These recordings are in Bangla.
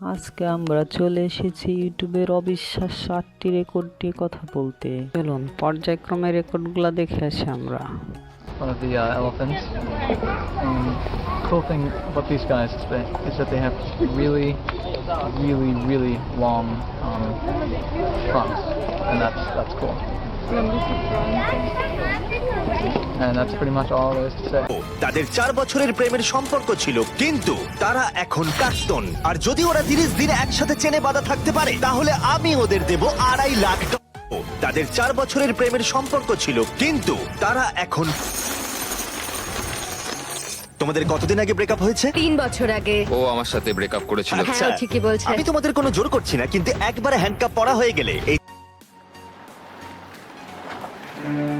আজকে আমরা চলে এসেছি ইউটিউবের অবিশ্বাস ষাটটি রেকর্ড নিয়ে কথা বলতে চলুন পর্যায়ক্রমে রেকর্ডগুলো দেখে আসি আমরা one of the uh, elephants. Um, cool thing about these guys is that, is that they have really, really, really long um, trunks, and that's that's cool. তাদের চার বছরের প্রেমের সম্পর্ক ছিল কিন্তু তারা এখন আর যদি ওরা তিরিশ দিন একসাথে চেনে বাঁধা থাকতে পারে তাহলে আমি ওদের দেব আড়াই লাখ তাদের চার বছরের প্রেমের সম্পর্ক ছিল কিন্তু তারা এখন তোমাদের কতদিন আগে ব্রেকআপ হয়েছে? তিন বছর আগে। ও আমার সাথে ব্রেকআপ করেছিল। আচ্ছা। হ্যাঁ ঠিকই বলছে। আমি তোমাদের কোনো জোর করছি না কিন্তু একবারে হ্যান্ডকাপ পড়া হয়ে গেলে এই Thank you.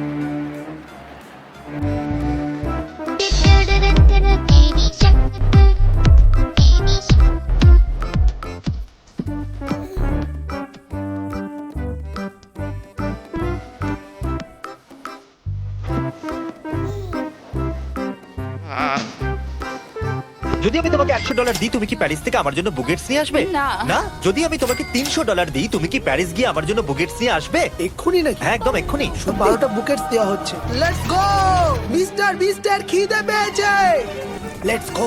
যদি আমি তোমাকে একশো ডলার দিই তুমি কি প্যারিস থেকে আমার জন্য বুগেটস নিয়ে আসবে? না। না? যদি আমি তোমাকে তিনশো ডলার দিই তুমি কি প্যারিস গিয়ে আমার জন্য বুগেটস নিয়ে আসবে? এক্ষুনি নাকি? হ্যাঁ একদম এক্ষুনি। বারোটা বুকেটস দেওয়া হচ্ছে। লেটস গো মিস্টার মিস্টার খিদে পেয়েছে! Let's go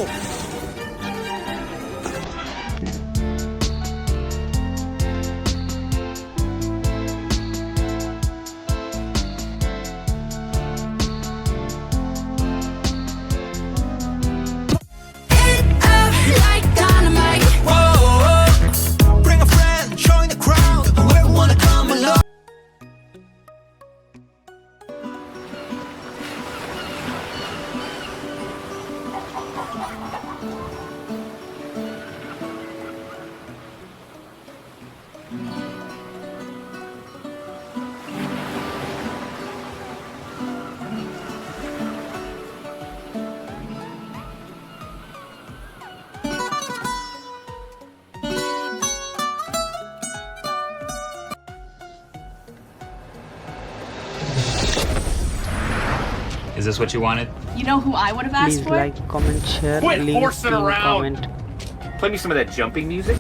Is this what you wanted? You know who I would have asked Please for? like, comment, share, Quit leave horsing around. comment. Play me some of that jumping music.